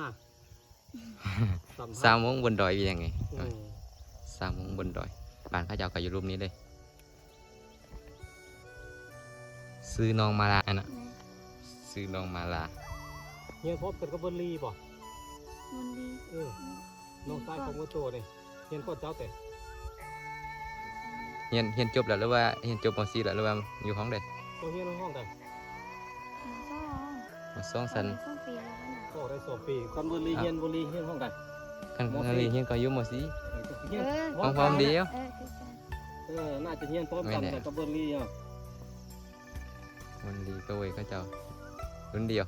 ฮะสามโมงบนดอยเป็นยังไงอืมสามโมงบนดอยบ้านพระเจ้าก็อยู่รูปนี้เลย ซื้อน้องมาลาอันน่ะซื้อน้องมาลาเฮียนพบกันกับเบอร์ลีป่ะมันดีเออน้องชายของมือโตนี่เฮียนก่อนเจ้าแต่เฮียนเฮียนจบแล้วหรือว่าเฮียนจบมสี่แล้วหรือว่าอยู่ห้องใดเจ้าเฮียนห้องใดมาซ่อมสองสันซ่อมปีแล้วนะก็ได้สองปีคันเบอร์ลีเฮียนเบอร์ลีเฮียนห้องใดคันมคันสี่นี้เฮียนก็อยู่มสี่เฮียนห้องพร้อมเดียวเออคือกันเออน่าจะเฮียนพร้อมกันไม่แน่แต่กับเบอร์ลีอะวันดีก็เว้ยเขาเจ้ารุ่นเดียว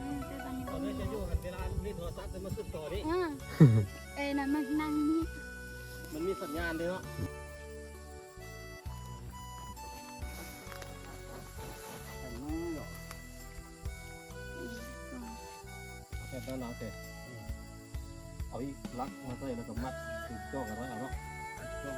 อืมแต่ตอนนี้ตอนนี้จะอยู่กันเวลาเล่นโทรศัพท์จะมาสืบต่อดิอ่าเอ้ยน่ะมันนั่งนี่มันมีสัญญาณด้วยเนาะ เอาแค่นั้นเสร็จเอาอีกลักมาใส่แล้วก็มัดถึงจ้องกันไว้เอาเนาะจ้อง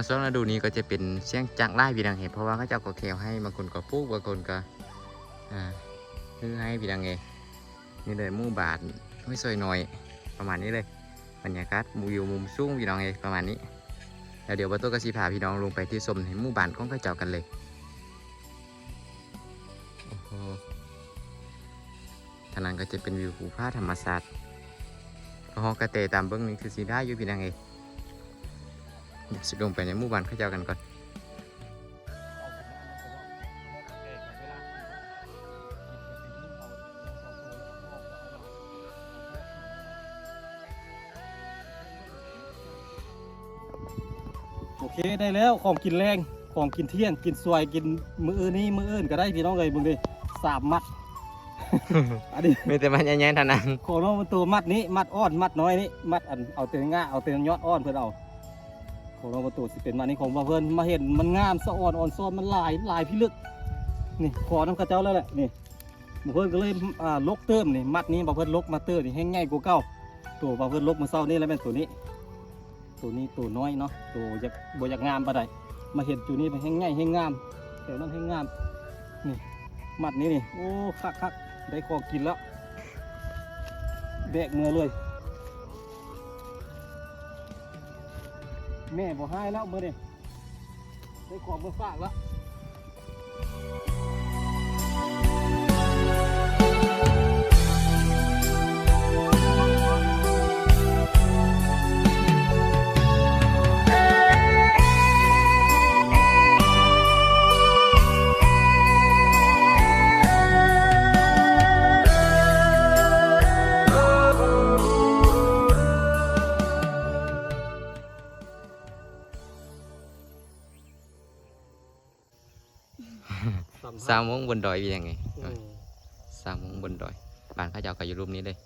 มาช่วงฤดูนี้ก็จะเป็นเสียงจักรไล่พี่ดังเห็นเพราะว่าเขาจ้าก็แควให้บางคนก็ปลูกบางคนก็อ่าซื้อให้พี่ดังเองนี่เลยมู่บาทไม่ซอยหน่อยประมาณนี้เลยบรรยากาศมูอยู่มุมสูงพี่น้องเองประมาณนี้แล้วเดี๋ยวประตูกระสีพาพี่น้องลงไปที่สมในหมู่บานของเขาเจ้ากันเลยโอ้โหทางนั้นก็จะเป็นวิวภูผาธรรมศาสตร์ก็ฮอกกระเตตามเบื้องนี้คือสีได้อยู่พี่ดังเอง เดี๋ยวสิลงไปในหมู่บ้านเขาเจ้ากันก่อนโอเคได้แล้วของกินแรงของกินเที่ยง กินสวยกินมื้ออื่นนี้มื้ออื่นก็ได้พี่น้องเลยมึงดิสามมัด อันนี้มีแต่มันแย่ๆเท่านั้นของน้องมันตัวมัดนี้มัดอ้อนมัดน้อยนี่มัดอันเอาเต็ง่าเอาเต็ยอดอ้อนเพื่อนเอา ของน้อประตูสิเป็นมานี่ของว่าเพื่อนมาเห็นมันงามสะอ่อนอ่อนซ้อนมันหลายหลายพิลึกนี่ขอน้ำข้าเจ้าแล้วแหละนี่บ่เพื่อนก็เลยอ่าลกเติมนี่มัดนี้บ่เพื่อนลกมาเติมนี่แห้งง่ายกว่าเก่าตัวบ่เพื่อนลกมาเศร้านี่แล้วแม่นตัวนี้ ตัวนี้ตัวน้อยเนาะตัวอยากบ่อยากงามปานใดมาเห็นตัวนี้มันแห้งง่ายแห้งงามแต่นั้นแห้งงามนี่มัดนี้นี่โอ้คักคักได้ของกินแล้วแบกเมื่อเลย แม่บอกให้แล้วมือนี่ได้ของมาฝากแล้ว สามวงบนดอยเป็นยังไงสามวงบนดอยบ้านพระเจ้าก็อยู่รูปนี้เลย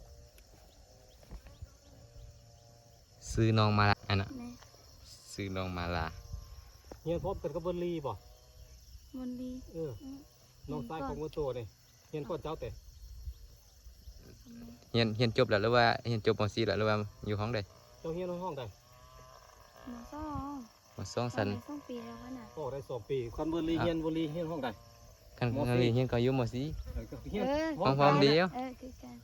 ซื้อน้องมาลาอันน่ะซื้อน้องมาลาเฮียนพบเกันกับบนลีป่ะบนลีเออน้องชายของวัวโตนี่เฮียนพ่อเจ้าแต่เฮียนเฮียนจบแล้วหรือว่าเฮียนจบม .4 แล้วหรือว่าอยู่ห้องใดเจ้าเฮียนอยู่ห้องใดม .2 มาสองสันสองปีแล้ววะน่ะโอ้ได้สองปีคันบุรีเฮียนบุรีเฮียนห้องใดคันบุรีเฮียนก็อยู่มอสีห้องพร้อมเดียวเออคือกัน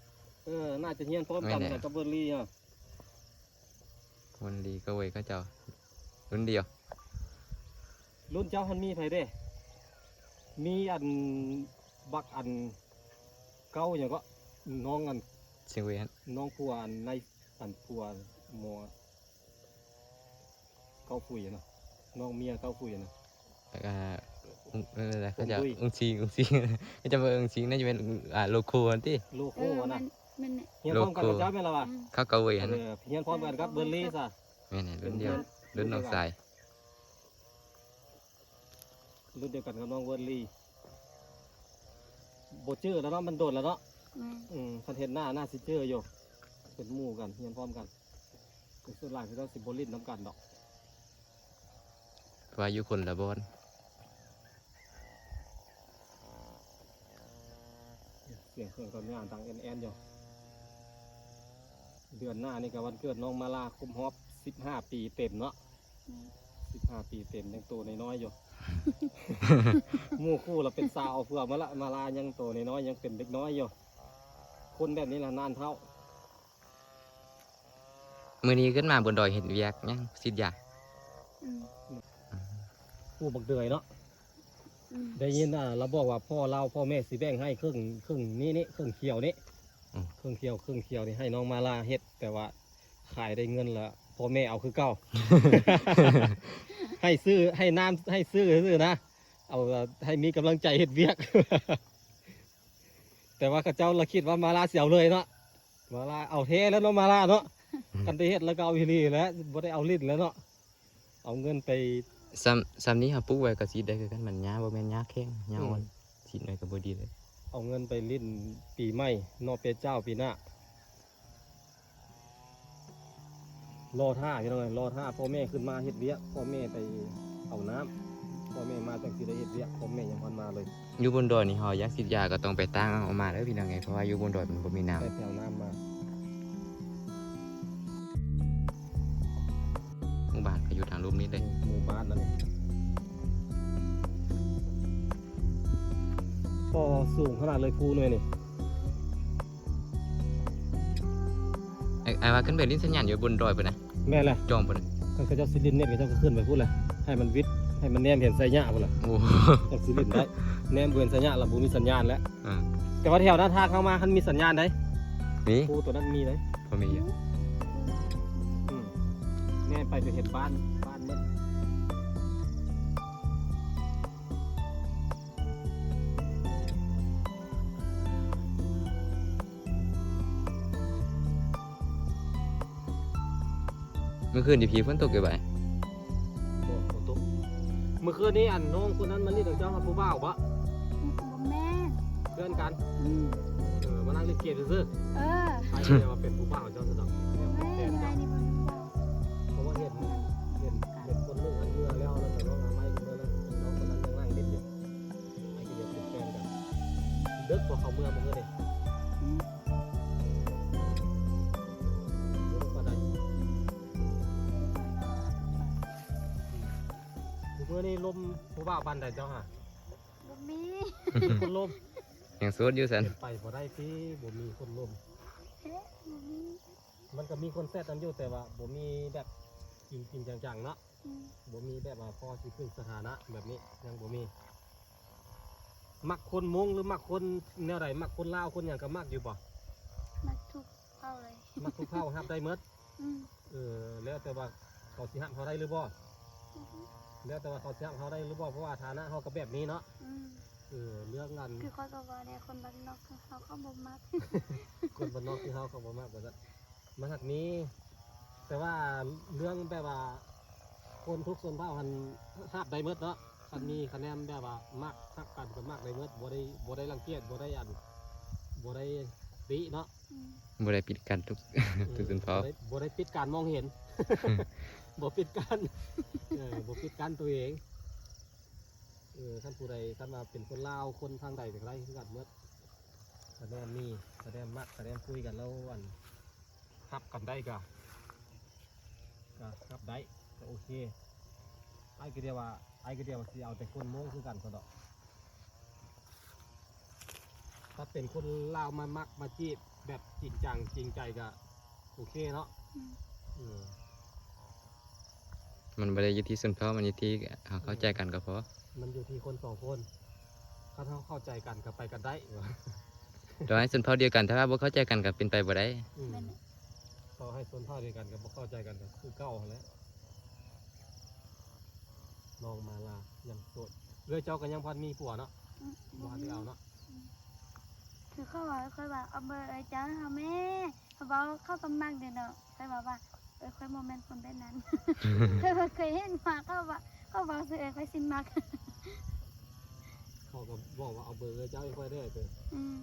เออน่าจะเฮียนพร้อมกันกับบุรีอ่ะบุรีก็เว้ยก็เจ้ารุ่นเดียว รุ่นเจ้าฮันมีไผเด้ มีอันบักอันเก้าอย่างก็น้องอันเสียงเวียนน้องครัวอันในอันครัวหมอ เก้าคุยอะนะน้องเมียเก้าคุยอะนะแล้วก็อุ้งเอออะไรเขาเจะอุ้งดุ้ยอุ้งชิงอุ้งชิงเขาจะมาอุ้งชิงน่าจะเป็นอ่าโลโก้อันที่โลเอโก้ออะมันะนมันเนี่ยเฮียนพร้อมกันกับเจ้าเป็นไรวะอืมเขาก็เว้ยเอฮะนะอเฮียนพร้อมกันกับเบอร์ลี่ซะแม่นี่รุ่นเดียวรุ่นน้องสายรุ่นเดียวกันกับน้องเบอร์ลี่โบเจอแล้วเนาะมันโดดแล้วเนาะแม่อืมคันเห็นหน้าหน้าสิเจออยู่เป็นหมู่กันเฮียนพร้อมกันเป็นส่วนหลายที่เราสิบโบลินน้ำกันดอก ว่าอยู่คนละบอนเสียงเครื่องตอนนี้อ่านดังแอนแอนอยู่เดือนหน้านี่ก็วันเกิดน้องมาลาคุมฮอบ15ปีเต็มเนาะแม่15ปีเต็มยังโตน้อยๆอยู่ หมู่คู่เราเป็นสาวเพื่อมาละมาลายังโตน้อยๆยังเป็นเด็กน้อยอยู่ คนแบบนี้ละนานเท่ามื้อนี้ขึ้นมาบนดอยเห็นเวียกยังสิทธิ์ยา อืมผู้บักเดือยเนาะอืมได้ยินอะเราบอกว่าพ่อเราพ่อแม่สิแบ่งให้ครึ่งครึ่งนี้นี่ครึ่งเขียวนี่ครึ่งเขียวครึ่งเขียวนี่ให้น้องมาลาเฮ็ด แต่ว่าขายได้เงินละพ่อแม่เอาคือเก่า ให้ซื้อให้น้ำให้ซื้อซื้อนะเอาให้มีกำลังใจเฮ็ดเวียก แต่ว่าเข้าเจ้าเราคิดว่ามาลาเสียวเลยเนาะมาลาเอาเทแล้วเนาะมาลาเนาะ กันไปเฮ็ดแล้วก็เอาอีหลีแล้วบ่ได้เอาลิ้นแล้วเนาะ เอาเงินไป ซ้ำซ้ำนี้เฮาปลูกไว้ก็สิได้คือกันมันหญ้าบ่แม่นหญ้าแข็งหญ้าอ่อนอืมสิหน่อยก็บ่ดีเลย เอาเงินไปลิ้นปีใหม่นอกเปียเจ้าปีหน้ารอท่าพี่น้องเอ้ยรอท่าพ่อแม่ขึ้นมาเฮ็ดเวียกพ่อแม่ไปเอาน้ำพ่อแม่มาจังสิได้เฮ็ดเวียกพ่อแม่ยังพันมาเลยอยู่บนดอยนี่เฮาอยากสิทธิ์ยาก็ต้องไปตั้งเอามาเด้อพี่น้องไงเพราะว่าอยู่บนดอยมันบ่มีน้ำ ไปแถวน้ำมาหมู่บ้านก็อยู่ทาง รูปนี้เลยหมู่บ้านนั่นพอสูงขนาดเลยภูหน่อยนี่ไอ้ไอ้ว่าขึ้นไปลิ้นสัญญาณอยู่บนดอยพุ่นนะแม่นแหละจองพุ่นน่ะก็เขาเจ้าซิลินเน็ตเขาเจ้าก็ขึ้นไปพูดเลยให้มันวิทย์ให้มันแนมเห็นสายหญ้าพุ่นล่ะโอ้จังซิลินได้แนมเบือนสายหญ้าระบุมีสัญญาณแล้วอ่าแต่ว่าแถวหน้าทางเข้ามาคันมีสัญญาณได้มีภูตัวนั้นมีเลยบ่มีอยู่อืมแม่ไปจะเห็นบ้าน มันเมื่อคืนที่ผีฝนตกอยู่บ่ายโอ้โหตุ๊กเมื่อคืนนี้อันน้องคนนั้นมันนี่ถึงเจ้าครับผู้บ่าวปะบ่แม่นเพื่อนกัน อืมเออมานั่งเล่นเกมซื่อเออ ๆใครจะมาเป็นผู้บ่าวเจ้าสะดอก ปันใดเจ้าฮะบ่มีคนลมยังโสดอยู่ซั่นเป็นไปพอได้ที่บ่มีคนลมเฮ้บ่มีมันก็มีคนแซดนั้นอยู่แต่ว่าบ่มีแบบจริงจริงๆจังๆเนาะอืมบ่มีแบบว่าพอสิขึ้นสถานะแบบนี้ยังบ่มี มักคนมงหรือมักคนแนวใดมักคนลาวคนหยังก็มักอยู่บ่มาทุกเอาเลยมักทุกเผ่าฮับได้หมดอืมเออแล้วแต่ว่าเขาสิฮับเขาได้หรือบ่อืม แล้วแต่ว่าเขาสิฮับเขาได้หรือบ่เพราะว่าฐานะเขาก็แบบนี้เนาะอืมเออเรื่องงานคือข้อยก็ว่าเนี่ยคนบ้านนอกเขาเขาบ่มักคนบ้านนอกที่เขาเขาบ่มากกว่านั้นมันหักนี้ แต่ว่าเรื่องแบบว่า คนทุกส่วนเผ่าหันฮับได้หมดเนาะคันมีคะแนนแบบว่ามักฮักกันก็มักได้หมดบ่ได้บ่ได้รังเกียจบ่ได้อันบ่ได้ติเนาะอืมบ่ได้ปิดกันทุก ทุกส่วนเผ่า บ่ได้บ่ได้ปิดการมองเห็น บ่ปิดการเออบ่ปิดการตัวเองเออท่านผู้ใดท่านมาเป็นคนลาวคนทางใดเป็นไรคือกันเมื่อแสดงมีแสดงมักแสดงคุยกันแล้วอันทับกันได้ก็ก็ทับได้ก็โอเคไอ้ก็เดียวว่าไอ้ก็เดียวว่าสิเอาแต่คนโม้งคือกันก็ดอกถ้าเป็นคนลาวมามักมาจีบแบบจริงจังจริงใจก็โอเคเนาะอืม เออมันบ่ได้อยู่ที่ส่วนเผ่ามันอยู่ที่เฮาเข้าใจกันก็พอมันอยู่ที่คนสองคนถ้าเขาเข้าใจกันก็ไปกันได้ต่อให้ส่วนเผ่าเดียวกัน ถ้าว่าบ่เข้าใจกันก็เป็นไปบ่ได้อืมแม่นแหละต่อให้ส่วนเท่าเดียวกันก็บ่เข้าใจกันก็คือเก้าหั้นแหล้วลองมาลายังโสดเรือเจ้ากันยังพันมีผัวเนาะอืมบ่บ่ทันมีได้เอาเนาะคือเขาว่าค่อยว่าเอาเบอร์ไอ้เจ้าเฮาแม่เขาบอกเข้าก็มักเด้อเนาะค่อยว่าว่า เออค่อยบ่แม่นคนแบบนั้นเคยเคยเห็นมาเขาว่าเขาบอกสิเออค่อยสิมักเขาก็บอกว่าเอาเบอร์เรือเจ้าให้ค่อยได้เถอะอืม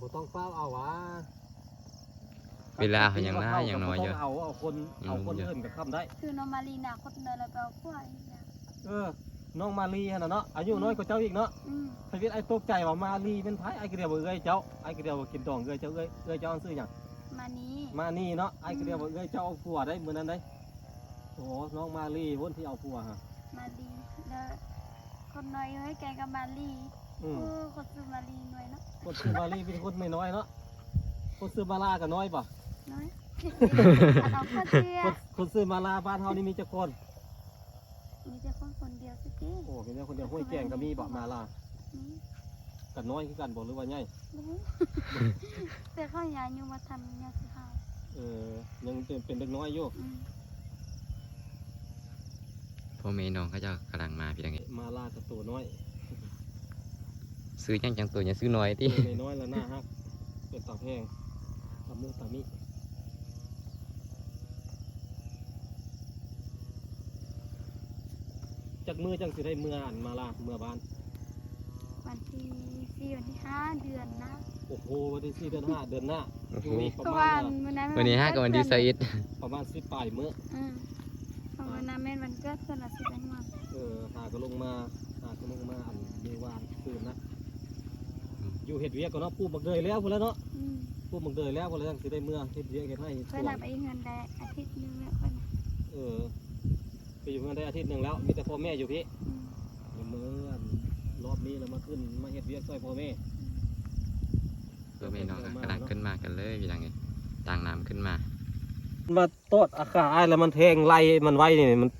บ่ต้องเฝ้าเอาวะเวลาเขายังน้ายังน้อยอยู่เอาเอาคนเอาคนยังอื่นกับคำได้ คือน้องมารีนาคนเดินแล้วไปเอากล้วยเนี่ยเออ น้องมาลีหั่นน่ะเนาะอายุน้อยกว่าเจ้าอีกเนาะอืมทวิตไอ้ตกใจว่ามาลีเป็นไผไอ้กระเดียวบ่เอ้ยเจ้าไอ้กระเดียวบ่กินดองเอ้ยเจ้าเอ้ยเอ้ยเจ้าอันซื้อหยังมานี้มานี่เนาะไอ้กระเดียวบ่เอ้ยเจ้าเอาผัวได้มื้อนั้นได้โอ้น้องมาลีคนที่เอาผัวฮะมารีแล้วคนน้อยเฮ้ยแกกับมารีอืมโอ้คนซื้อมารีหน่อยเนาะคนซื้อมาลีเป็นคนไม่น้อยเนาะคนซื้อมาลาก็น้อยป่ะน้อยเอาข้าวเตี้ยคนคนซื้อมาลาบ้านเฮานี่มีจักคน มีแต่คนคนเดียวสิพี่โอ้เป็นคนเดียวห้วยแกงก็มีบ่มาลานี่ก็น้อยคือกันบ่หรือว่าใหญ่บ่รู้แต่เขาอยากอยู่มาทำงานสิเขาเออยังเป็นเป็นเด็กน้อยอยู่อืมพ่อแม่น้องเขาเจะกำลังมาพี่น้องเอ้ยมาลากับตัวน้อย ซื้อจังจังตัวอย่าซื้อน้อยติตัวน้อยๆแล้วหน้าฮักเป็นตาแพงตามุตามิ จากมือจังสิได้เมื่ออันมาลาเมื่อบ้าน วันที่สี่วันที่ห้าเดือนนะโอ้โหวันที่สี่เดือนห้าเดือนหน้าโอ้อโหยู่อีกประก็มาว่าณน่ะวันนั้นวันนี้ห้ากับวันที่สิบประมาณสิบปลายมื้ออืมเพราะวันนั้นแม่นวันเกิดเพื่อนเราสิได้มาเออหาก็ลงมาหาก็ลงมาอันเยวานคืนนะอยู่เห็ดเวียกก็เนาะปลูกบักเดยแล้วพุ่นแล้วเนาะอืมปลูกบักเดยแล้วพุ่นแล้วจังสิได้เมื่อเห็ดเวียกเฮ็ดให้เฮ็ดเพื่สอนวนันบไปเงินได้อาทิตย์หนึงแล้วเพื่อนน่ะเออ ไปอยู่กันได้อาทิตย์หนึ่งแล้ว มีแต่พ่อแม่อยู่พี่อืมเดี๋ยวมื่อรอบนี้เรามาขึ้นมาเฮ็ดเวียกช่วยพ่อแม่พ่อแม่น้องก็กำลังขึ้นมากันเลยพี่น้องเอ้ยต่างน้ำขึ้นมามาตอดอาคาแล้วมันแทงไล่มันไว้นี่มัน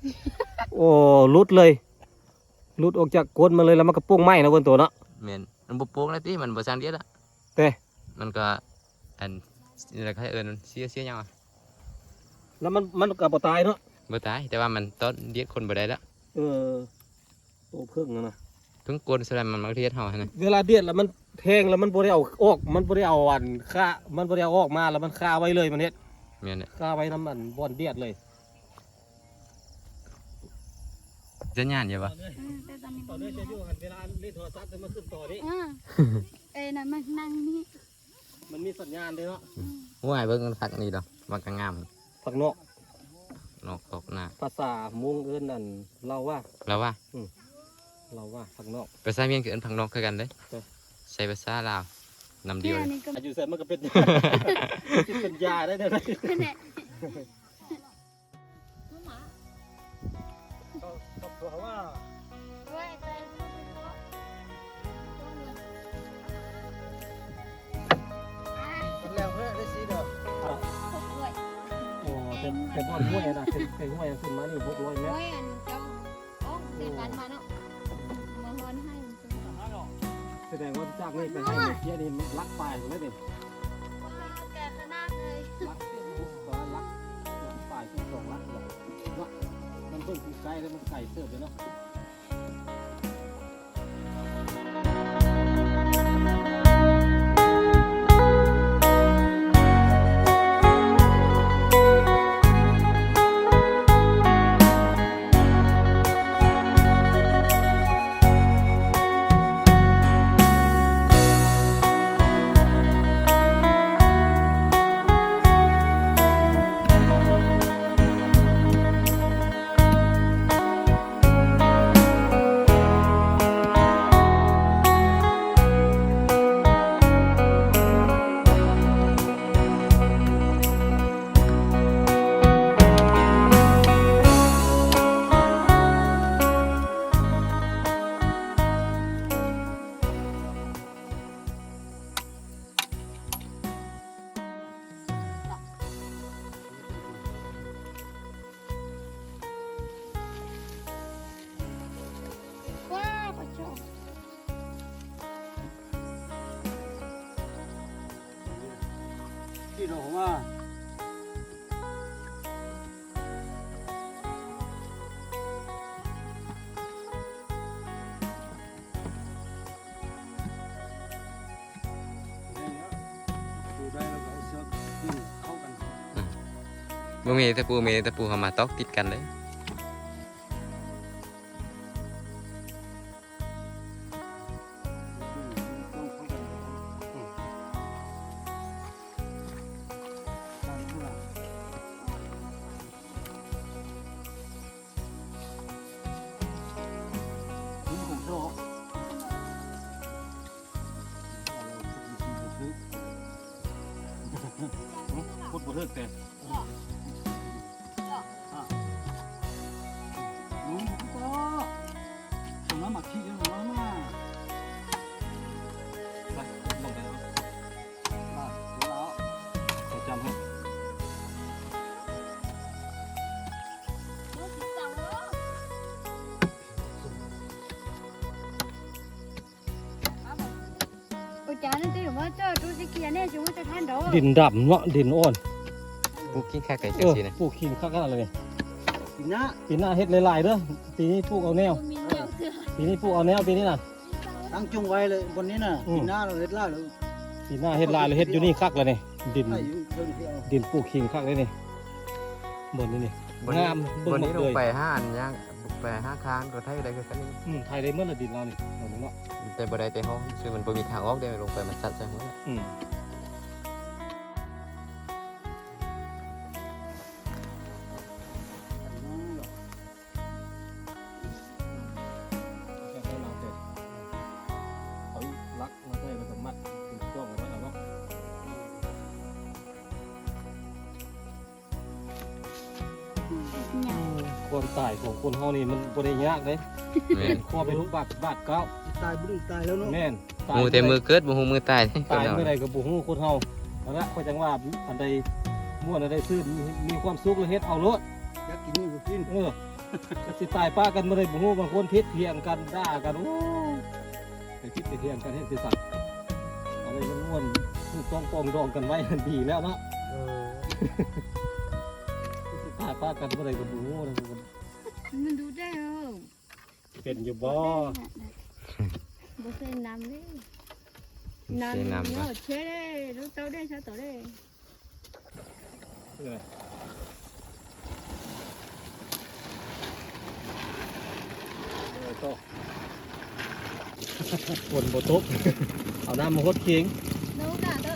โอ้รุดเลยรุดออกจากก้นมันเลยแล้วมันก็ปุ้งไหม้นะบนตัวเนาะแม่นมันบ่โป๊กแล้วติมันบ่สร้างเดียดอะเต้มันก็อันนี่แหละเขาเอิ้นเสียเสียหยังวะแล้วมันมันก็บ่ตายเนาะ บ่ตายแต่ว่ามันต้นเดียดคนบ่ได้แล้วเออโตพึ่งนะนะเพิ่งกลนสลัมมันมาเทียดเฮาหั่นน่ะเวลาเดียดแล้วมันแทงแล้วมันบ่ได้เอาออกมันบ่ได้เอาอันค่ามันบ่ได้เอาออกมาแล้วมันคาไว้เลยมันเฮ็ดแม่นน่ะคาไว้น้ำมันบ่อนเดียดเลยจะย่านอยู่บ่อืมแต่ตอนนี้ต่อบ่เนื่องมีจะอยู่หันเวลาเล่นโทรศัพท์จะมาขึ้นต่อนี้อ่าเอ้ยนั่นมันนั่งนี่มันมีสัญญาณด้วยเนาะ อืมโอ้ยเบิ่งมันคักนี่ดอกมันก็งามฝั่งนอก นอกตกหน้าภาษามุงเอิ้นนั่นเราว่าแล้วว่าเราว่าฝั่งนอกภาษาเมียนคืออันพังนอกคือกันเด้เออใช้ภาษาลาวนำเดีเนี่ยวยเลยนี่ก็อายุเสร็จมันก็เป็นเป็นยาได้เลยนะเนี่ยเขาเขาบอกว่า เป็นเป็นบอลห้วยนะเป็นเป็นห้วยขึ้นมานี่หกร้อยเมตรร้วยอันเจ้าโอ้เด็ดกันมาเนาะมาฮอนให้มันเป็นว่าแสดงว่าจากนี่ไปให้เมื่อกี้นี่มันลักปลายหมดเลยดิแกขนาดเลยลักว่าลักลักปลายที่สองลักเลยเนาะมันเพิ่งคือไก่แล้วมันไก่เสื้อไปเนาะ เมตะปูเมตะปูเขามาตอกติดกันเลยพูดบ่เลิกแต่ เจ้าดูสิเกียเนี่ยชิวจะท่านดอกดินดำเนาะดินอ่อนปลูกกิ้งแค่ไก่เอจังอซี่นะปลูกขิงคักๆเลยปีหน้าปีหน้าเฮ็ดหลายๆเด้อปีนี้ปลูกเอาแนวมีเดียวเสือปีนี้ปลูกเอาแนวปีนี้น่ะตั้งจงไว้เลยบนนี้น่ะอืมปีหน้าเราเฮ็ดล่าเลยปีหน้าเฮ็ดหลายเลยเฮ็ดอยู่นี่คักเลยนี่ดินให้อยู่เพิ่นที่เอาดินปลูกขิงคักเลยนี่บนนี่นี่บนนี้งามบเบิ่งนหมนี้ดลเลงยไปห้าอันย่าง ลงไปห้าคานก็ไทยได้คือกันนี้อืมไทยได้เมื่อละดินเรานี่เอาเนาะแต่บ่ได้แต่ห้องคือมันบ่มีทางออกได้ลงไปมันซัดใส่หัวอืม เฮานี่มันบ่ได้ยากเด้แม่นขอไปรูบาดบาดเก้าตายบุญตายแล้วเนาะแม่นหมูแต่มือเกิดบ่ฮู้มือตายตายเมื่อใดก็บ่ฮู้คนเฮาเอาละก็จังว่าอันใดม่วนอันใดซื่นมีความสุขแล้วเฮ็ดเอาโลดอยากกินนี่ก็กินเออก็สิตายป้ากันเมื่อใดบ่ฮู้บางคนพิษเถียงกันด่ากันโอ้ไปพิษไปเถียงกันเฮ็ดสิสัตว์อะไรมันม่วนต้องปองดองกันไว้ดีแล้วเนาะเออสิตายป้ากันเมื่อใดก็บ่ฮู้นะ มันมันดูได้เหรอเป็นอยู่บ่บ่เคยนำเลยเสียน้ำเนาะปะเชื่อได้รู้เต้าได้เชื่อเต้าได้เออเออต่อฝนบ่ตกเอาน้ำมาหดเคียงรู้กะเด้อ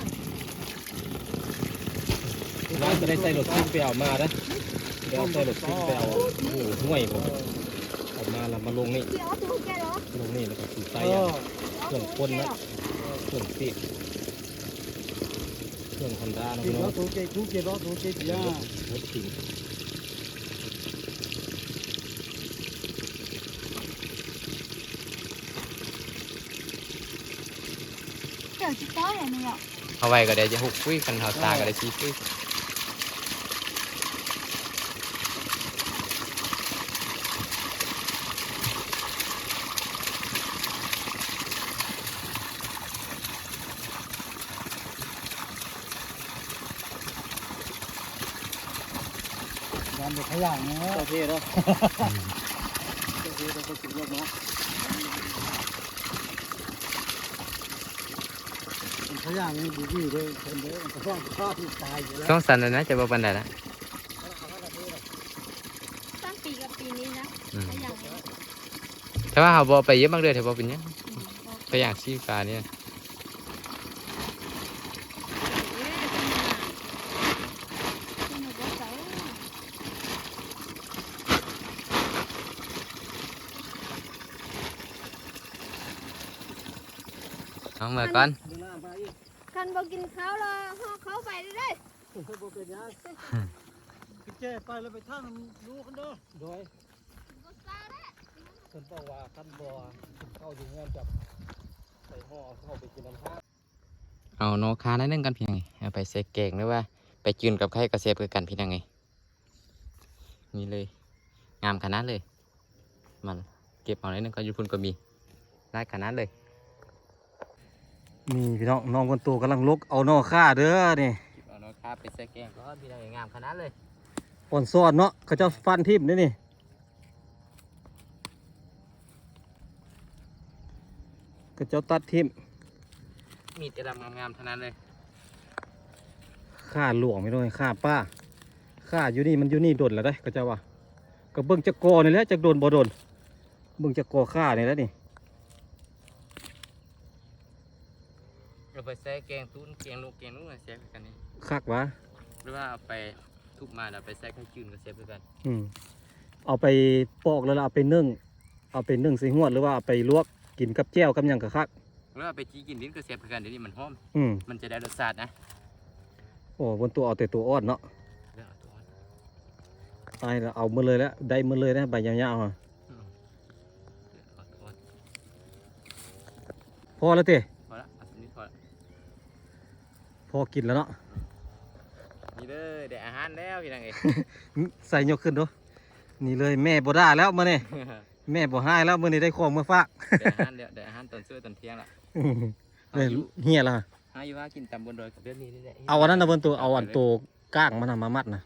น้ำจะได้ใส่รถซิ่งไปเอามานะ เดี๋ยวเอาใส่รถซิ่งไปเอาโอ้โหห่วยผมเออกมาแล้วมาลงนี่เกี่ยวตัวแกเหรอลงนี่แล้วก็สีใส่เออะอเครื่องพ่นนะเครื่องตีเครื่องฮอนด้านะกินพี่น้แล้อวงตัวเจ๊ทุกเจ๊รอตัวเจ๊ยารถสิงเกี่ยวจิตเต้าอย่างนี้อะเอาไว้ก็ได้จะหุกคุยกันเฮาตาก็ได้ซีคุยงานเด็กข ยันเนาะเคเนาะโอเคเราก็สุดยอดเนาะขยันนี่ดีๆเลยคนเดียวก็ต้องฆ่าที่ตายอยู่แล้วต้องสั่นแล้วนะจะบ่ปานใดละตั้งปีกับปีนี้นะอืมก็อย่างนี้ถ้าว่าเฮาบ่ไปเยอะมากเลยถ้าบ่เป็นหยังไปอย่างซีฟ้าเนี่ย เอามาก่อนดูหน้าไปอีกคันบอกกินข้าวเลยห่อเข้าไปได้โอ้โหบ่เป็นยังพี่เจ้ไปแล้วไปท่านรู้กันเด้อโดยคนบอกว่าขั้นบ่อเข้าอยู่เงินจับใส่ห่อเข้าไปกินน้ำผ้าเอาโนคาหนั่นนึงกันเพียงไงเอาไปใส่แกงหรือว่า ไปจืนกับไข่กระเสียบคือกันพี่นังไงนี่เลย งามขนาดเลย มันเก็บเอาหน่อยนึงก็อยู่พุ่นก็มีได้ขนาดเลย นี่พี่น้องน้องคนโตกำลังลกเอานอค่าเด้อนี่เก็บเอาโนคาไปใส่แกงก็พี่นังงามขนาดเลยอ่อนซ้อนเนาะเขาเจะฟันทิ่มนี่นี่เขาเจ้าตัดทิ่มมีดจะดำงามๆเท่านั้นเลยค่าหลวงไม่ต้องค่าป้าค่าอยู่นี่มันอยู่นี่โดนแล้วได้เขาเจ้าว่าก็เบิ่งจะกอนี่แหละจะโดนบ่โดนเบิ่งจะกอค่านี่แหล้วนี่ เรา ไปใส่แกงตุ้นแกงลูกแกงนู้นเสียบคือกันนี่คักวะหรือว่าเอาไปทุบมาแล้วไปใส่ไข่จืนก็เสียบคือกันอืมเอาไปปอกแล้วเราเอาไปนึ่ง เอาไปนึ่งใส่หวดหรือว่าเอาไปลวกกินกับแจ่วกับหยังก็คักหรือว่าไปจี้กินดินก็เสียบคือกันเดี๋ยวนี้มันหอม อืมมันจะได้รสชาตินะโอ้บนตัวเอาแต่ตัวอ้อนเนาะแล้วเอาตัวอ่อนตายแล้วเอามาเลยแล้วได้มาเลยนะใบยาวๆอะอืมเดี๋ยวเอาตัวอ่อนพอแล้วเต้ พอละเอาตัวนี้พอละ พอกินแล้วเนาะนี่เด้อได้อาหารแล้วพี่นางเอกใส่ยกขึ้นดูนี่เลยแม่บ่ได้แล้วมื้อนี้แม่บ่ให้แล้วมื้อนี้ได้ของมาฝากได้อาหารเดี๋ยวได้อาหารตอนซื้อตอนเที่ยงละเลยเฮียละหาอยู่ว่ากินตำบนดอยกับเรื่องนี้นี่แหละเอาอันนั้นนะเบิ่นตัวเอาอันตัวก้างมันน่ะมามัดนะ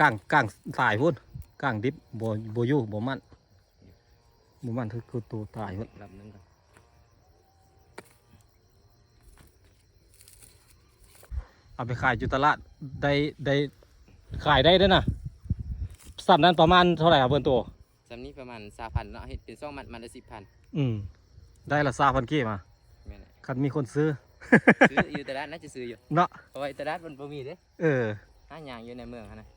ก้างก้างตายพุ่นก้างดิบบ่บ่อยู่บ่มันบ่มันคือคือตัวตายพุ่นลำหนึงก่อน เอาไปขายอยู่ตลาดได้ได้ขายได้เด้อน่ะสับนั้นประมาณเท่าไหร่ครับเบิ่นตัวสำนี้ประมาณสาพันเนาะเห็ดเป็นซ่องมันมันละสิบพันอืมได้ละ20,000กี้มาแม่นแหละคันมีคนซื้อซื้ออยู่ตลาดน่าจะซื้ออยู่เนาะเพราะว่าตลาดมันบ่มีเด้เออหาอย่างอยู่ในเมืองหั้นนะ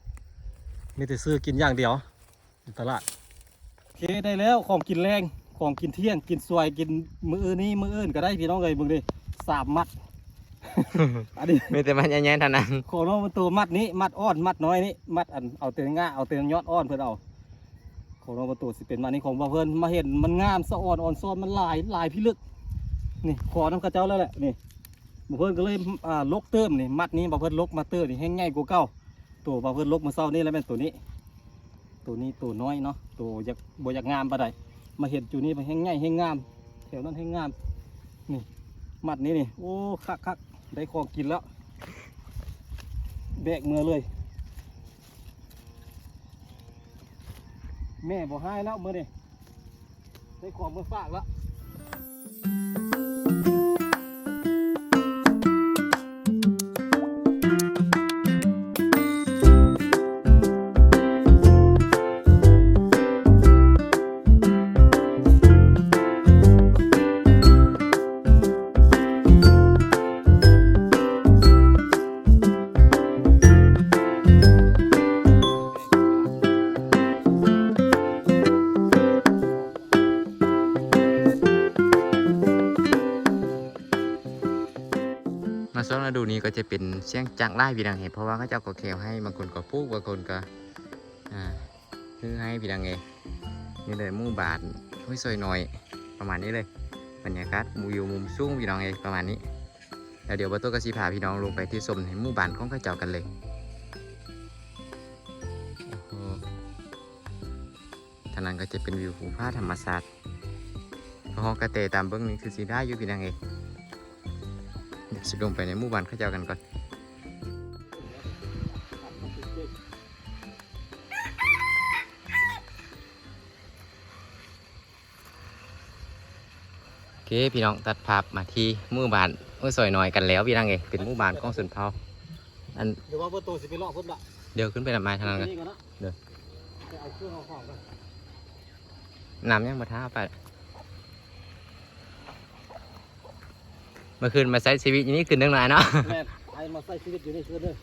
มีแต่ซื้อกินอย่างเดียวอยู่ตลาดโอเคได้แล้วของกินแรงของกินเที่ยงกินสวยกินมื้ออื่นนี้มื้ออื่นก็ได้พี่น้องเอ้ยมึงดิสามมัด อันนี้มีแต่มันแย่ๆเท่านั้นของน้องมันตัวมัดนี้มัดอ้อนมัดน้อยนี้มัดอันเอาแต่ง่าเอาแต่ยอดอ้อนเพื่อนเอาของน้องประตูสิเป็นมานี่ของบ่าเพื่อนมาเห็นมันงามสะอ่อนอ่อนซ้อนมันหลายหลายพิลึกนี่ขอน้ำกระเจ้าแล้วแหละนี่บ่เพื่อนก็เลยอ่าลกเติมนี่มัดนี้บ่าเพื่อนลกมาเติมนี่แห้งง่ายกว่าเก่าตัวบ่าเพื่อนลกมาเศร้านี่แล้วแม่นตัวนี้ ตัวนี้ตัวน้อยเนาะตัวอยากบ่อยากงามปานใดมาเห็นจุนี้มันแห้งง่ายแห้งงามแถวนั้นแห้งงามนี่มัดนี้นี่โอ้คักคักๆ ได้ของกินแล้ว แบกเมื่อเลย แม่บอกให้แล้วเมื่อนี่ได้ของมือฝากแล้ว ก็จะเป็นเสียงจังไล่พี่ดังเห็นเพราะว่าเขาจ้าก็แควให้บางคนก็ปลูกบางคนก็อ่าซื้อให้พี่ดังเองนี่เลยมู่บาทห้วยซอยน้อยประมาณนี้เลยบรรยากาศมูอยู่มุมสูงพี่น้องเองประมาณนี้แล้วเดี๋ยวบัตโตกสิพาพี่น้องลงไปที่สมในมู่บ้านของเขาเจ้ากันเลยโอ้โหทางนั้นก็จะเป็นวิวภูผาธรรมศาสตร์ห้องกระเตตามเบื้องนี้คือสีได้อยู่พี่ดังเอง สิลงไปในหมู่บ้านเข้าเจ้ากันก่อนโอเคพี่น้องตัดภาพมาที่หมู่บ้านเมื่อซอยน้อยกันแล้วพี่นังเองเป็นหมู่บ้านของสุนเผาอันเดี๋ยวว่าประตูสิไปลอกพุ่นละเดี๋ยวขึ้นไปทำไมทางนั้นกันนี่ก่อนนะเดี๋ยวไปเอาเครื่องเอาของกันน้ำยังมาท้าไป มื่อคืนมาใช้ชีวิตอย่างนี้คืนนึงหน่อยเนาะแม่นไอ้มาใส่ชีวิตอยู่ในคืนเลย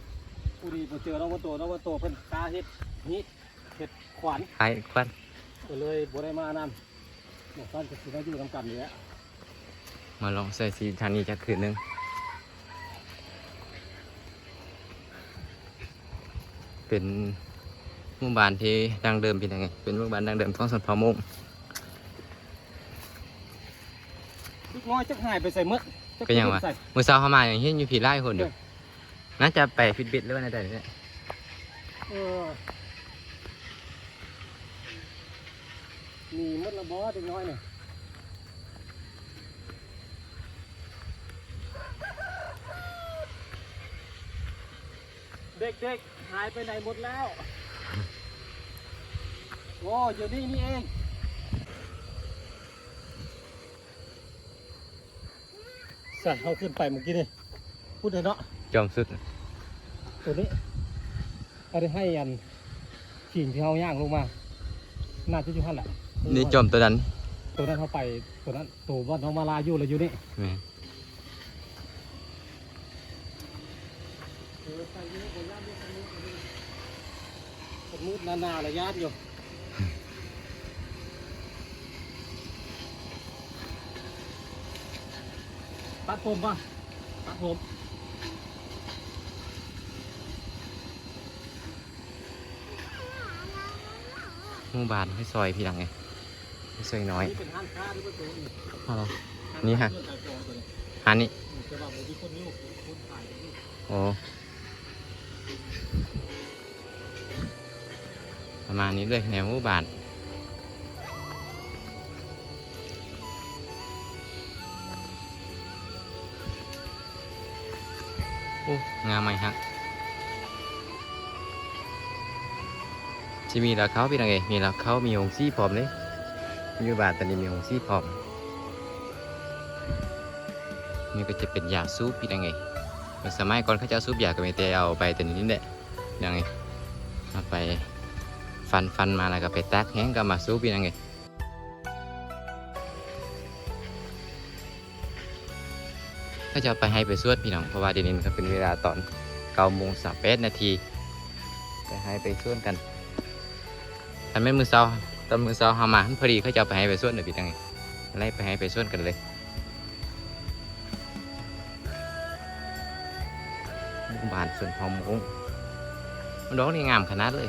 ผู้ดีมาเจอน้องประตูน้องประตูเพิ่นกาเฮ็ดนี่เฮ็ดขวานไปควันก็เลยบ่ได้มานำหมอสั้นจะสิได้อยู่นำกันอยู่แล้วมาลองใส่ชีวิตทางนี้จะคืนนึงเป็นหมู่บ้านที่ดังเดิมเป็นยังไงเป็นหมู่บ้านดังเดิมของสุนเผามุงลูกน้อยจักหายไปใส่หมดจั ก็ยังวะใส่มือเช้าเข้ามาอย่างเช่นอยู่ผีไล่คนเดียวน่าจะไปฟิตบิดหรือว่าในใดเนี่ยเออมีหมดละบ่เด็กน้อยนี่เด็กๆหายไปไหนหมดแล้ว โอ้อยู่นี่นี่เอง ใส่เขาขึ้นไปเมื่อกี้นี่พูดเลยเนาะจอมสุดตัวนี้เอาได้ให้ยันขิงที่เขาย่างลงมา น่าจะอยู่ท่านแหละนี่จอมตัวนั้น ตัวนั้นเขาไปตัวนั้นตัวว่าน้องมาลาอยู่เลยอยู่นี่แหม่มืดนาๆระยะอยู่ ตัดผมป่ะตัดผมมู่บานให้ซอยพี่ดังไงให้ซอยน้อยนี่เนี่นะไรนี่ฮะฮันนี่โอ้ประมาณนี้เลยแนวมู่บาน งามไหมฮะจะมีราเขาพี่นังเอมีราเขามีองค์ซี่พร้อมเลยมีอยู่บ้านตอนนี้มีองค์ซี่พร้อมนี่ก็จะเป็นยาสูบพี่นังเอยเมื่อสมัยก่อนเขาจะเอาซุปยาก็ไม่แต่เอาไปแต่นี้แหละยังไงเอาไปฟันฟันมาแล้วก็ไปตักแห้งก็มาซุปยังไงเขาจะไปให้ไปสวดพี่น้องเพราะว่าเดี๋ยวนี้มันก็เป็นเวลาตอนเก้าโมงสามแปดนาทีไปให้ไปสวดกันถ้าไม่มือเช้าตอนมือเช้าเฮามาพอดีเขาจะไปให้ไปสวดเลยพี่น้องไล่ไปให้ไปสวดกันเลยหมู่บ้านส่วนหอมมงมันดอกนี่งามขนาดเลย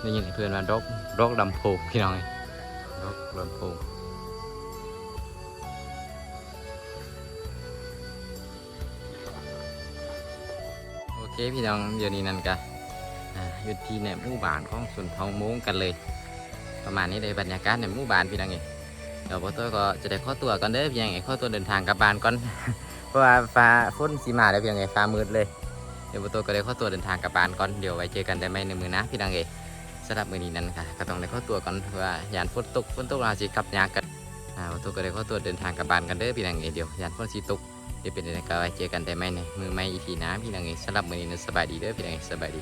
ได้ยินเพื่อนว่าดอกดอกลำโพงพี่น้องดอกลำโพ เคพี่น้องเดี๋ยวนี้นั่นกะอ่าอยู่ที่ในหมู่บ้านของส่วนทองมงกันเลย ประมาณนี้เลยบรรยากาศในหมู่บ้านพี่น้องเองเดี๋ยวพอตัวก็จะได้ข้อตัวก่อนเด้อพี่น้องเองข้อตัวเดินทางกลับบ้านก่อนเพราะว่าฟ้าฝนสีมาแล้วพี่น้องเอยฟ้ามืดเลยเดี๋ยวโบโตก็ได้ข้อตัวเดินทางกลับบ้านก่อนเดี๋ยวไว้เจอกันได้ไหมในมือนะพี่น้องเอยสำหรับมือนี้นั้นค่ะก็ต้องได้ข้อตัวก่อนเพราะว่ายานฝนตกฝนตกอาจจะขับยากกันอ่าโบโตก็ได้ข้อตัวเดินทางกลับบ้านกันเด้อพี่น้องเอยเดี๋ยวยานฝนสีตก เดี๋ยวเป็นยังไงก็ไว้เจอกันได้ไหมในมือไม่อีทีนะพี่นางเอยสำหรับมือนี้นะสบายดีเด้อพี่นางเอยสบายดี